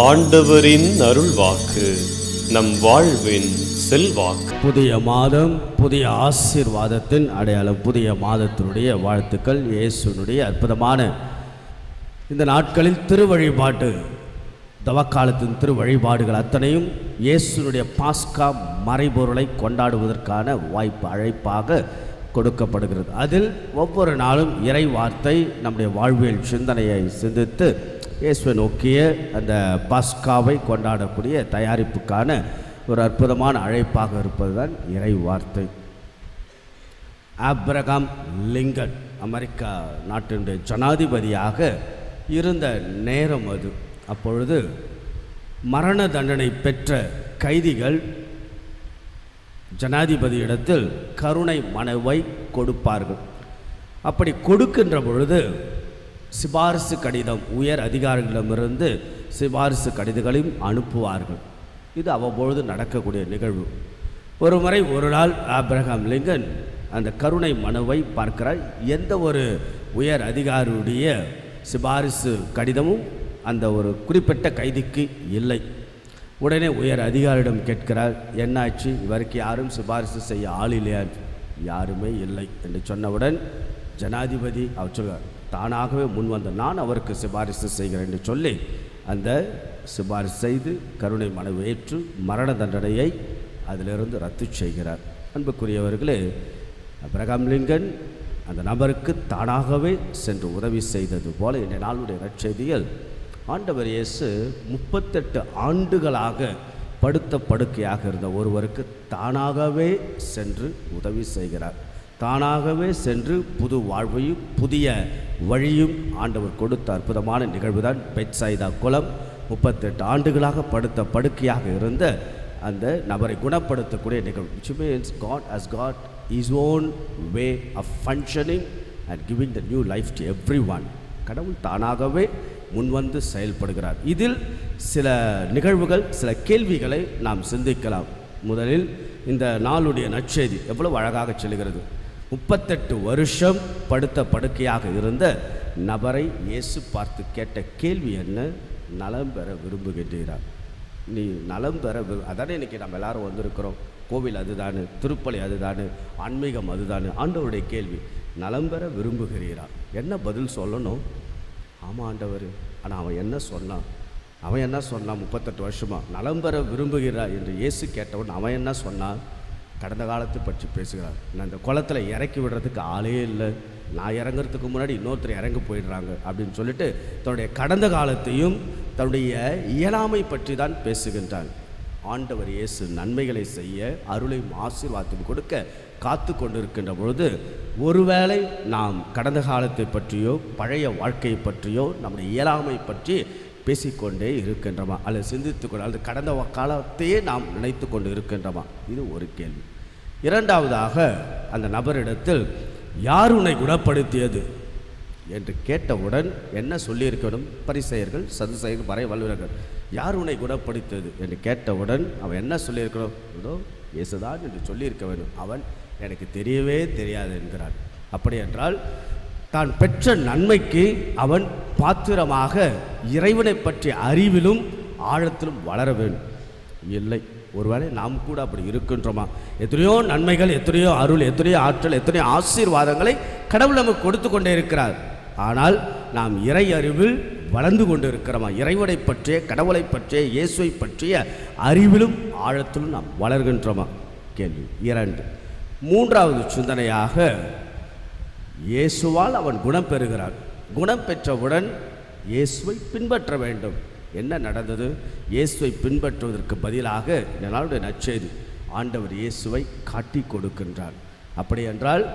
ஆண்டவரின் அருள்வாக்கு நம் வாழ்வின் செல்வாக்கு. புதிய மாதம் புதிய ஆசீர்வாதத்தின் அடையாளம் புதிய மாதத்தினுடைய வாழ்த்துக்கள் இயேசுனுடைய அற்புதமான இந்த நாட்களில் திருவழிபாட்டு தவக்காலத்தின் திருவழிபாடுகள் அத்தனையும் இயேசுனுடைய பாஸ்கா மறைபொருளை கொண்டாடுவதற்கான வாய்ப்பு அழைப்பாக கொடுக்கப்படுகிறது. அதில் ஒவ்வொரு நாளும் இறை வார்த்தை நம்முடைய வாழ்வியல் சிந்தனையை சிந்தித்து இயேசுவை நோக்கிய அந்த பாஸ்காவை கொண்டாடக்கூடிய தயாரிப்புக்கான ஒரு அற்புதமான அழைப்பாக இருப்பதுதான் இறை வார்த்தை. ஆப்ரகாம் லிங்கன் அமெரிக்கா நாட்டினுடைய ஜனாதிபதியாக இருந்த நேரம் அது. அப்பொழுது மரண தண்டனை பெற்ற கைதிகள் ஜனாதிபதியிடத்தில் கருணை மனவை கொடுப்பார்கள். அப்படி கொடுக்கின்ற பொழுது சிபாரிசு கடிதம் உயர் அதிகாரிகளிடமிருந்து சிபாரிசு கடிதங்களையும் அனுப்புவார்கள். இது அவ்வப்பொழுது நடக்கக்கூடிய நிகழ்வு. ஒரு முறை ஒரு நாள் ஆப்ரஹாம் லிங்கன் அந்த கருணை மனுவை பார்க்கிறார். எந்த ஒரு உயர் அதிகாரியுடைய சிபாரிசு கடிதமும் அந்த ஒரு குறிப்பிட்ட கைதிக்கு இல்லை. உடனே உயர் அதிகாரியிடம் கேட்கிறார் என்னாச்சு? இவருக்கு யாரும் சிபாரிசு செய்ய ஆள் இல்லையா? யாருமே இல்லை என்று சொன்னவுடன் ஜனாதிபதி அவர் சொல்கிறார் தானாகவே முன்வந்த நான் அவருக்கு சிபாரிசு செய்கிறேன் என்று சொல்லி அந்த சிபாரிசு செய்து கருணை மனு ஏற்று மரண தண்டனையை அதிலிருந்து ரத்து செய்கிறார். அன்புக்குரியவர்களே அப்ரகாம் லிங்கன் அந்த நபருக்கு தானாகவே சென்று உதவி செய்தது போல இந்த நாளுடைய நற்செய்தியில் ஆண்டவர் இயேசு முப்பத்தெட்டு ஆண்டுகளாக படுத்த படுக்கையாக இருந்த ஒருவருக்கு தானாகவே சென்று உதவி செய்கிறார். தானாகவே சென்று புது வாழ்வையும் புதிய வழியும் ஆண்டவர் கொடுத்த அற்புதமான நிகழ்வுதான் பெட்சாய்தா குளம். முப்பத்தெட்டு ஆண்டுகளாக படுத்த படுக்கையாக இருந்த அந்த நபரை குணப்படுத்தக்கூடிய நிகழ்வு. Which means God as God is own way of functioning and giving the new life to everyone கடவுள் தானாகவே முன்வந்து செயல்படுகிறார். இதில் சில நிகழ்வுகள் சில கேள்விகளை நாம் சிந்திக்கலாம். முதலில் இந்த நாளுடைய நற்செய்தி எவ்வளவு அழகாக செல்கிறது முப்பத்தெட்டு வருஷம் படுத்த படுக்கையாக இருந்த நபரை இயேசு பார்த்து கேட்ட கேள்வி என்ன? நலம் பெற விரும்புகின்றீரா? நீ நலம் பெற விரு- அதானே இன்றைக்கி நம்ம எல்லாரும் வந்திருக்கிறோம். கோவில் அதுதானு திருப்பலி அதுதானு ஆன்மீகம் அதுதானு ஆண்டவருடைய கேள்வி. நலம் பெற விரும்புகிறீரா? என்ன பதில் சொல்லணும்? ஆமாம் ஆண்டவர். ஆனால் அவன் என்ன சொன்னான்? அவன் என்ன சொன்னான் முப்பத்தெட்டு வருஷமா? நலம் பெற விரும்புகிறார் என்று இயேசு கேட்டவன் அவன் என்ன சொன்னான்? கடந்த காலத்தை பற்றி பேசுகிறார். நான் இந்த குளத்தில் இறக்கி விடுறதுக்கு ஆளே இல்லை. நான் இறங்குறதுக்கு முன்னாடி இன்னொருத்தர் இறங்கி போயிடுறாங்க அப்படின்னு சொல்லிட்டு தன்னுடைய கடந்த காலத்தையும் தன்னுடைய இயலாமை பற்றி தான் பேசுகின்றான். ஆண்டவர் இயேசு நன்மைகளை செய்ய அருளையும் ஆசீர்வாதம் கொடுக்க காத்து கொண்டிருக்கின்ற பொழுது ஒருவேளை நாம் கடந்த காலத்தை பற்றியோ பழைய வாழ்க்கையை பற்றியோ நம்முடைய இயலாமை பற்றி பேசிக்கொண்டே இருக்கின்றமா? அல்லது சிந்தித்து கொண்டு அல்லது கடந்த காலத்தையே நாம் நினைத்து கொண்டு இருக்கின்றமா? இது ஒரு கேள்வி. இரண்டாவதாக அந்த நபரிடத்தில் யார் உன்னை குணப்படுத்தியது? என்று கேட்டவுடன் என்ன சொல்லியிருக்கணும்? பரிசெயர்கள் சதுசெயர்கள் வரை வல்லுநர்கள் யார் உன்னை குணப்படுத்தியது? என்று கேட்டவுடன் அவன் என்ன சொல்லியிருக்கணும்? இதோ இயேசுதான் என்று சொல்லியிருக்க வேண்டும். அவன் எனக்கு தெரியவே தெரியாது என்கிறான். அப்படி என்றால் தான் பெற்ற நன்மைக்கு அவன் பாத்திரமாக இறைவனை பற்றிய அறிவிலும் ஆழத்திலும் வளர வேண்டும். இல்லை ஒருவேளை நாம் கூட அப்படி இருக்கின்றோமா? எத்தனையோ நன்மைகள் எத்தனையோ அருள் எத்தனையோ ஆற்றல் எத்தனையோ ஆசீர்வாதங்களை கடவுள் நமக்கு கொடுத்து கொண்டே இருக்கிறார். ஆனால் நாம் இறை அறிவில் வளர்ந்து கொண்டு இருக்கிறோமா இறைவனை பற்றிய கடவுளை பற்றிய இயேசுவை பற்றிய அறிவிலும் ஆழத்திலும் நாம் வளர்கின்றோமா? கேள்வி இரண்டு. மூன்றாவது சிந்தனையாக இயேசுவால் அவன் குணம் பெறுகிறான். குணம் பெற்றவுடன் இயேசுவை பின்பற்ற வேண்டும். என்ன நடந்தது? இயேசுவை பின்பற்றுவதற்கு பதிலாக இந்த நாளுடைய நற்செய்தி ஆண்டவர் இயேசுவை காட்டி கொடுக்கின்றார். அப்படி என்றால்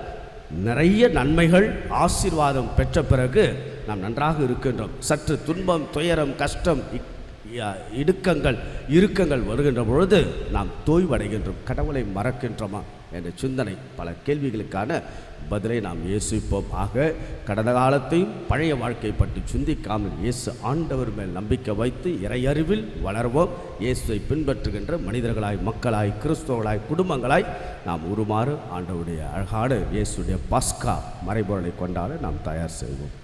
நிறைய நன்மைகள் ஆசீர்வாதம் பெற்ற பிறகு நாம் நன்றாக இருக்கின்றோம். சற்று துன்பம் துயரம் கஷ்டம் இக்- இடுக்கங்கள் இறுக்கங்கள் வருகின்ற பொழுது நாம் தோய்வடைகின்றோம் கடவுளை மறக்கின்றோமா என்ற சிந்தனை பல கேள்விகளுக்கான பதிலை நாம் யோசிப்போம். ஆக கடந்த காலத்தையும் பழைய வாழ்க்கை பற்றி சிந்திக்காமல் இயேசு ஆண்டவர் மேல் நம்பிக்கை வைத்து இறையறிவில் வளர்வோம். இயேசுவை பின்பற்றுகின்ற மனிதர்களாய் மக்களாய் கிறிஸ்தவர்களாய் குடும்பங்களாய் நாம் உருமாறு ஆண்டவருடைய அழகான இயேசுடைய பாஸ்கா மறைபொருளை கொண்டாட நாம் தயார் செய்வோம்.